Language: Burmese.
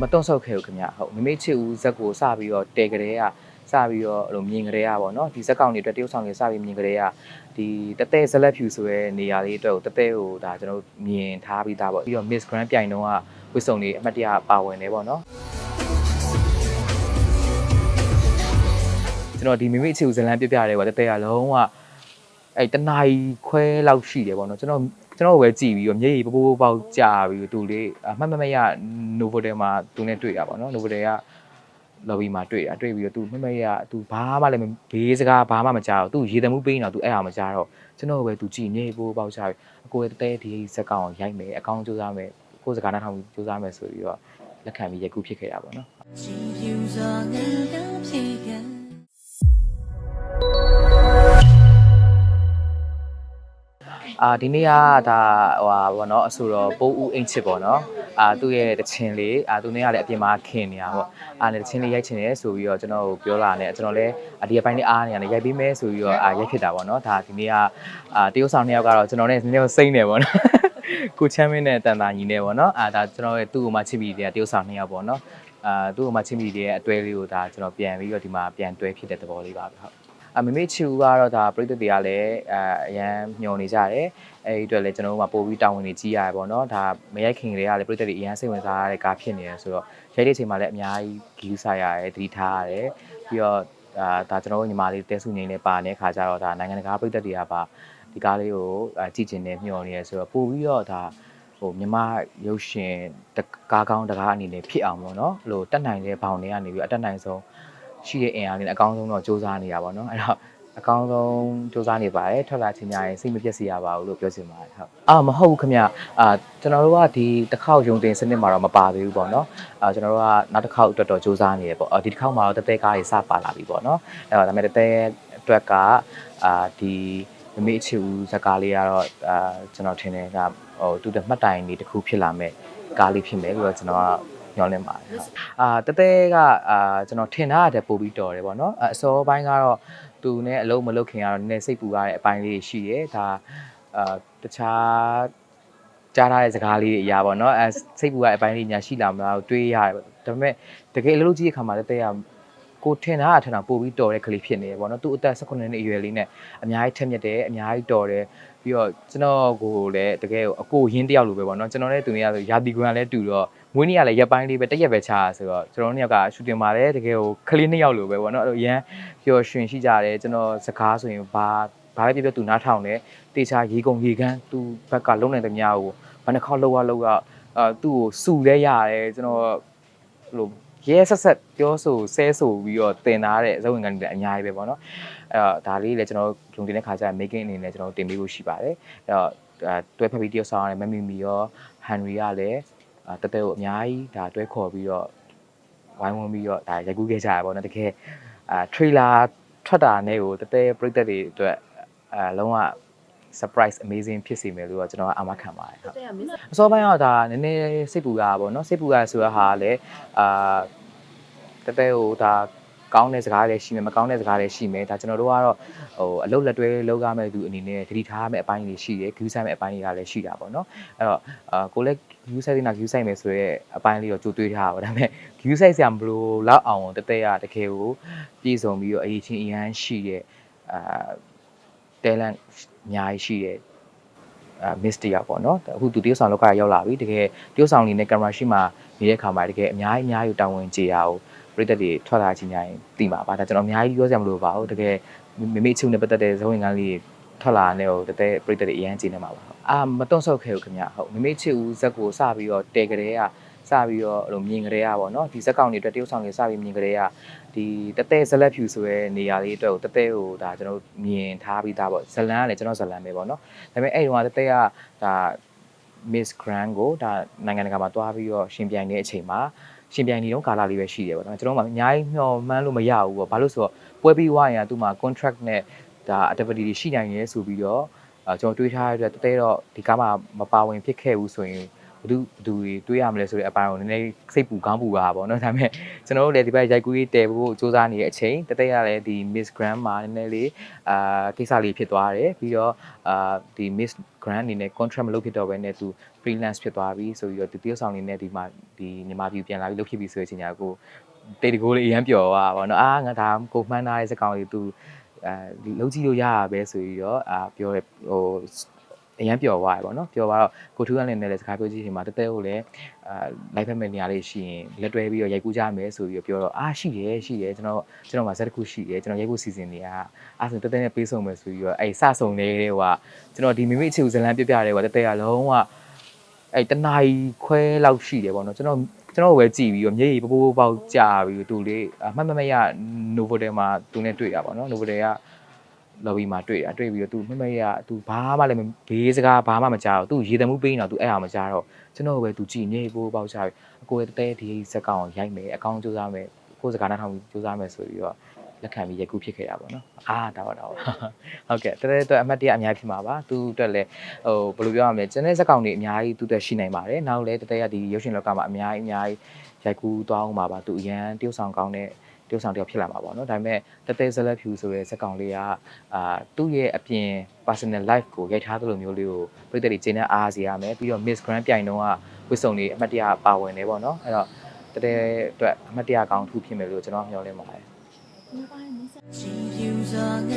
မတွန့်ဆုတ်ခဲ့ဘူးခင်ဗျဟုတ်မိမိချစ်ဦးဇက်ကိုစပြီးတော့တဲကလေးကစပြီးတော့အဲ့လိုမြင်ကလေးကပေါ့နော်ဒီဇက်ကောင်တွေအတွက်တရုတ်ဆောင်တွေစပြီးမြင်ကလေးကဒီတတဲဇလက်ဖြူဆိုရဲနေရာလေးအတွက်ကိုတတဲကိုဒါကျွန်တော်တို့မြင်ထားပြီးသားပေါ့ပြီးတော့ Miss Grand ပြိုင်တော့ကဝစ်စုံတွေအမှတ်တရပါဝင်နေပေါ့နော်ကျွန်တော်ဒီမိမိချစ်ဦးဇလန်ပြပြတယ်ပေါ့တတဲကလုံးဝအဲ့တနာ E ခွဲလောက်ရှိတယ်ပေါ့နော်ကျွန်တော် ကျွန်တော်ကိုပဲကြည်ပြီးတော့မျက်ရည်ပိုးပိုးပေါက်ကြာပြီးသူလေးအမှတ်မမရ Novotel မှာသူနဲ့တွေ့တာပေါ့နော် Novotel က lobby မှာတွေ့တာတွေ့ပြီးတော့သူမမရသူဘာမှလည်းဘေးစကားဘာမှမကြားတော့သူရေတမှုပေးနေတော့သူအဲ့အောင်မကြားတော့ကျွန်တော်ကိုပဲသူကြည်မျက်ရည်ပိုးပေါက်ကြာပြီးအကိုရဲ့တဲဒီစက်ကောင်ရိုက်မယ်အကောင်စူးစမ်းမယ်ကိုယ်စကားနားထောင်ပြီးစူးစမ်းမယ်ဆိုပြီးတော့လက်ခံပြီးရကူဖြစ်ခဲ့တာပေါ့နော် အာဒီနေ့ကဒါဟိုဟာဘောနော်အဆိုတော့ပိုးဦးအိမ်ချစ်ပေါ့နော်အာသူ့ရဲ့တချင်လေးအာသူနေ့ကလည်းအပြင်မှာခင်နေတာပေါ့အာနဲ့တချင်လေးရိုက်ချင်တယ်ဆိုပြီးတော့ကျွန်တော်ကိုပြောလာတယ်ကျွန်တော်လည်းအဒီအပိုင်းလေးအားနေရတယ်ရိုက်ပေးမယ်ဆိုပြီးတော့အာရိုက်ဖြစ်တာပေါ့နော်ဒါဒီနေ့ကအာတရုတ်ဆောင်နှစ်ယောက်ကတော့ကျွန်တော်နဲ့နည်းနည်းစိမ့်နေပေါ့နော်ကိုချမ်းမင်းနဲ့တန်တာညီနဲ့ပေါ့နော်အာဒါကျွန်တော်ရဲ့သူ့ကိုမှချစ်ပြီးတဲ့တရုတ်ဆောင်နှစ်ယောက်ပေါ့နော်အာသူ့ကိုမှချစ်ပြီးတဲ့အတွဲလေးကိုဒါကျွန်တော်ပြန်ပြီးတော့ဒီမှာပြန်တွဲဖြစ်တဲ့သဘောလေးပါပဲဟုတ် အမမေချူကတော့ဒါပရိသတ်တွေကလည်းအအရန်မျှော်နေကြတယ်အဲ့ဒီအတွက်လည်းကျွန်တော်တို့ကပို့ပြီးတာဝန်တွေကြီးရတယ်ပေါ့နော်ဒါမရိုက်ခင်ကလေးကလည်းပရိသတ်တွေအရန်စိတ်ဝင်စားရတဲ့ကားဖြစ်နေတယ်ဆိုတော့ရိုက်တဲ့အချိန်မှာလည်းအများကြီးဂီးစားရတယ်သတိထားရတယ်ပြီးတော့အာဒါကျွန်တော်တို့ညီမလေးတဲဆုငိမ့်နဲ့ပါနေတဲ့ခါကျတော့ဒါနိုင်ငံတကာပရိသတ်တွေကပါဒီကားလေးကိုအာကြည့်ကျင်နေမျှော်နေရဆိုတော့ပို့ပြီးတော့ဒါဟိုမြမရုပ်ရှင်တကားကောင်းတကားအနေနဲ့ဖြစ်အောင်ပေါ့နော်အဲ့လိုတက်နိုင်တဲ့ဘောင်တွေကနေပြီးအတက်နိုင်ဆုံး ရှိတဲ့အင်အားလေးနဲ့အကောင်းဆုံးတော့စူးစမ်းနေတာပေါ့နော်အဲ့တော့အကောင်းဆုံးစူးစမ်းနေပါတယ်ထွက်လာချင်းများရင်စိတ်မပြတ်စေရပါဘူးလို့ပြောချင်ပါတယ်ဟုတ်အာမဟုတ်ဘူးခင်ဗျအာကျွန်တော်တို့ကဒီတစ်ခေါက်ယုံတင်စနစ်မှာတော့မပါသေးဘူးပေါ့နော်အာကျွန်တော်တို့ကနောက်တစ်ခေါက်အတွက်တော့စူးစမ်းနေတယ်ပေါ့အာဒီတစ်ခေါက်မှာတော့တတဲကားကြီးစပါလာပြီပေါ့နော်အဲ့တော့ဒါပေမဲ့တတဲအတွက်ကအာဒီမမေ့ချီဦးဇာကားလေးကတော့အာကျွန်တော်ထင်တယ်ကဟိုတူတဲ့မှတ်တိုင်လေးတစ်ခုဖြစ်လာမဲ့ကားလေးဖြစ်မယ်လို့တော့ကျွန်တော်က ညွှန်လင်းပါတယ်ဟုတ်အာတတဲကအာကျွန်တော်ထင်တာတဲ့ပို့ပြီးတော်တယ်ပေါ့နော်အအစောပိုင်းကတော့သူနဲ့အလုံးမလုပ်ခင်ကတော့နည်းနည်းစိတ်ပူရတဲ့အပိုင်းလေးရှိရဲဒါအာတခြားကြားထားတဲ့စကားလေးတွေအရာပေါ့နော်အဲစိတ်ပူရတဲ့အပိုင်းလေးညာရှိလာမလားတွေးရတယ်ပေါ့ဒါပေမဲ့တကယ်အလုပ်ကြီးတဲ့ခါမှာလည်းတဲ့ရကိုထင်တာအထင်တာပို့ပြီးတော်တဲ့ကလေးဖြစ်နေတယ်ပေါ့နော်သူအသက်18နှစ်အရွယ်လေးနဲ့အများကြီးထက်မြက်တယ်အများကြီးတော်တယ်ပြီးတော့ကျွန်တော်ကိုလည်းတကယ်အကိုရင်းတယောက်လိုပဲပေါ့နော်ကျွန်တော်နဲ့သူနဲ့ဆိုရာသီကွန်ကလည်းတူတော့ မွေးနေ့ကလည်းရက်ပိုင်းလေးပဲတစ်ရက်ပဲချာဆိုတော့ကျွန်တော်တို့နှစ်ယောက်ကရှူတင်ပါတယ်တကယ်ကိုကလေးနှစ်ယောက်လိုပဲပေါ့နော်အဲ့လိုအရန်ပျော်ရွှင်ရှိကြတယ်ကျွန်တော်စကားဆိုရင်ဘာဘာပဲပြောပြောသူနားထောင်တယ်တေချာရေကုန်ရေကန်းသူဘက်ကလုံးနိုင်တဲ့များကိုဘယ်နှခေါက်လောက်ရလောက်ကအာသူ့ကိုစူလဲရတယ်ကျွန်တော်ဘယ်လိုရဲဆက်ဆက်ပြောဆိုဆဲဆိုပြီးတော့တင်ထားတဲ့ဇဝင်ကန်တွေလည်းအများကြီးပဲပေါ့နော်အဲ့တော့ဒါလေးလည်းကျွန်တော်လုံတင်တဲ့ခါကျရင် making အနေနဲ့ကျွန်တော်တင်ပေးဖို့ရှိပါတယ်အဲ့တော့အာတွဲဖက်ပြီးတယောက်ဆောင်ရတယ်မမီမီရောဟန်ရီကလည်း အာတတဲကိုအများကြီးဒါတွဲခေါ်ပြီးတော့ဝိုင်းဝန်းပြီးတော့ဒါရိုက်ကူးခဲ့ကြရပါတော့တကယ်အာ trailer ထွက်တာနဲ့ကိုတတဲပရိသတ်တွေအတွက်အာလုံးဝ surprise amazing ဖြစ်စေမယ်လို့တော့ကျွန်တော်ကအာမခံပါတယ်ဟုတ်အစောပိုင်းကတော့ဒါနည်းနည်းစိတ်ပူရတာပေါ့နော်စိတ်ပူရဆိုရဟာလည်းအာတတဲဟိုဒါ ကောင်းတဲ့စကားလည်းရှိမယ်မကောင်းတဲ့စကားလည်းရှိမယ်ဒါကျွန်တော်တို့ကတော့ဟိုအလုတ်လက်တွဲလောက်ရမယ့်သူအနေနဲ့တတိထားမယ့်အပိုင်းတွေရှိတယ် view ဆိုင်မယ့်အပိုင်းတွေကလည်းရှိတာပေါ့နော်အဲ့တော့အာကိုလည်း view site နာ view site မယ်ဆိုရဲအပိုင်းလေးတော့ကြိုတွေးထားပါတော့ဒါပေမဲ့ view site ဆရာမလို့လောက်အောင်တတဲရတကယ်ကိုပြည်စုံပြီးတော့အရေးချင်းအရန်ရှိတဲ့အာ talent အများကြီးရှိတဲ့အာ miss တယောက်ပေါ့နော်အခုသူတရုတ်ဆောင်လောက်ကရောက်လာပြီတကယ်တရုတ်ဆောင်လေးနဲ့ကင်မရာရှိမှနေတဲ့ခါမှာတကယ်အများကြီးအများကြီးတောင်းဝင်ကြရအောင် ပြည်သက်တွေထွက်လာချင်းကြရင်သိမှာပါဒါကျွန်တော်အများကြီးပြောစရာမလိုပါဘူးတကယ်မိမိချုံနဲ့ပတ်သက်တဲ့ဇဝင်ကန်းလေးထွက်လာတဲ့ဟိုတသက်ပြည်သက်တွေအရန်ကျင်းနေမှာပါဟုတ်အာမတွန့်ဆုတ်ခဲ့ဘူးခင်ဗျဟုတ်မိမိချစ်ဦးဇက်ကိုစပြီးတော့တဲကြတဲ့ကစပြီးတော့အဲ့လိုမြင်ကြတဲ့ကပေါ့နော်ဒီဇက်ကောင်တွေအတွက်တရုတ်ဆောင်တွေစပြီးမြင်ကြတဲ့ကဒီတသက်ဇလက်ဖြူဆိုရဲနေရာလေးအတွက်ကိုတသက်ကိုဒါကျွန်တော်မြင်ထားပြီးသားပေါ့ဇလန်ကလည်းကျွန်တော်ဇလန်ပဲပေါ့နော်ဒါပေမဲ့အဲ့ဒီတော့တသက်ကဒါ Miss Grand ကိုဒါနိုင်ငံတကာမှာတွားပြီးတော့ရှင်ပြိုင်တဲ့အချိန်မှာ ရှင်ပြိုင်နေတော့ကာလာလေးပဲရှိတယ်ပေါ့နော်ကျွန်တော်မှအများကြီးမျှော်မှန်းလို့မရဘူးပေါ့ဘာလို့ဆိုတော့ပွဲပြီးွားရင်ကသူ့မှာ contract နဲ့ဒါ activity တွေရှိနိုင်ရဲဆိုပြီးတော့အဲကျွန်တော်တွေးထားရတဲ့အတွက်တတဲတော့ဒီကားမှာမပါဝင်ဖြစ်ခဲ့ဘူးဆိုရင်ဟ ဘသူဘသူတွေတွေးရမလဲဆိုတဲ့အပိုင်းကိုနည်းနည်းစိတ်ပူကောင်းပူတာပေါ့နော်ဒါပေမဲ့ကျွန်တော်တို့လည်းဒီဘက်ရိုက်ကူးရေးတည်ဖို့စူးစမ်းနေတဲ့အချိန်တသက်ရလည်းဒီ Miss Grand မှာနည်းနည်းလေးအာကိစ္စလေးဖြစ်သွားတယ်ပြီးတော့အာဒီ Miss Grand အနေနဲ့ contract မလုပ်ဖြစ်တော့ဘဲနဲ့သူ freelance ဖြစ်သွားပြီဆိုပြီးတော့ဒီတရုတ်ဆောင်နေနဲ့ဒီမှာဒီမြန်မာပြည်ပြန်လာပြီးလုပ်ဖြစ်ပြီဆိုတဲ့အချိန်ညာကိုတေတကိုလေးအရန်ပျော်သွားပါတော့အာငါဒါကိုမှန်းထားတဲ့စကောင်လေးသူအဲဒီလုံးကြည့်လို့ရတာပဲဆိုပြီးတော့အာပြောတယ်ဟို အရန်ပျော်သွားရပေါ့နော်ပျော်သွားတော့ကိုထူးကလည်းလည်းစကားပြောကြည့်ချိန်မှာတတဲကိုလည်းအာလိုက်ဖက်မဲ့နေရာလေးရှိရင်လက်တွဲပြီးတော့ရိုက်ကူးကြမယ်ဆိုပြီးတော့ပြောတော့အာရှိတယ်ရှိတယ်ကျွန်တော်ကျွန်တော်မှာဇက်တစ်ခုရှိတယ်ကျွန်တော်ရိုက်ဖို့စီစဉ်နေတာအဲ့ဆိုတတဲနဲ့ပေးဆုံးမယ်ဆိုပြီးတော့အဲ့စဆုံနေတဲ့ဟိုကကျွန်တော်ဒီမိမိအခြေကိုဇလန်ပြပြတယ်ဟိုတတဲကလုံးဝအဲ့တနာရီခွဲလောက်ရှိတယ်ပေါ့နော်ကျွန်တော်ကျွန်တော်ပဲကြည့်ပြီးတော့မျက်ရည်ပပိုးပေါက်ကြာပြီးသူလေးအမှတ်မမရ Novotel မှာသူနဲ့တွေ့တာပေါ့နော် Novotel က lobby မှာတွေ့တာတွေ့ပြီးတော့သူမမရသူဘာမှလည်းဘေးစကားဘာမှမကြားတော့သူရေတမှုပေးနေတာသူအဲ့အောင်မကြားတော့ကျွန်တော်ပဲသူကြည့်မျက်ရည်ပပိုးပေါက်ကြာပြီးအကိုရဲ့တဲဒီစက်ကောင်ကိုရိုက်မယ်အကောင်စူးစမ်းမယ်ကိုစကားနားထောင်ပြီးစူးစမ်းမယ်ဆိုပြီးတော့လက်ခံပြီးရိုက်ကူးဖြစ်ခဲ့တာပေါ့နော်အာဒါပါဒါပါဟုတ်ကဲ့တဲတဲအတွက်အမှတ်တရအများကြီးဖြစ်မှာပါသူအတွက်လည်းဟိုဘယ်လိုပြောရမလဲကျန်တဲ့ဇက်ကောင်တွေအများကြီးသူ့တက်ရှိနိုင်ပါတယ်နောက်လည်းတတဲရဒီရုပ်ရှင်လောကမှာအများကြီးအများကြီးရိုက်ကူးသွားအောင်ပါပါသူအရန်တယောက်ဆောင်ကောင်းတဲ့ တယောက်ဆောင်တယောက်ဖြစ်လာမှာပေါ့နော်ဒါပေမဲ့တတဲဇလက်ဖြူဆိုတဲ့ဇက်ကောင်လေးကအာသူ့ရဲ့အပြင် personal life ကိုရိုက်ထားသလိုမျိုးလေးကိုပြည်သက်တွေကျင်းတဲ့အားစီရမယ်ပြီးတော့ Miss Grand ပြိုင်တော့ကဝစ်စုံလေးအမှတ်တရပါဝင်နေပေါ့နော်အဲ့တော့တတဲအတွက်အမှတ်တရကောင်းထူးဖြစ်မယ်လို့ကျွန်တော်မျှော်လင့်ပါတယ်ချီဖြူစွာင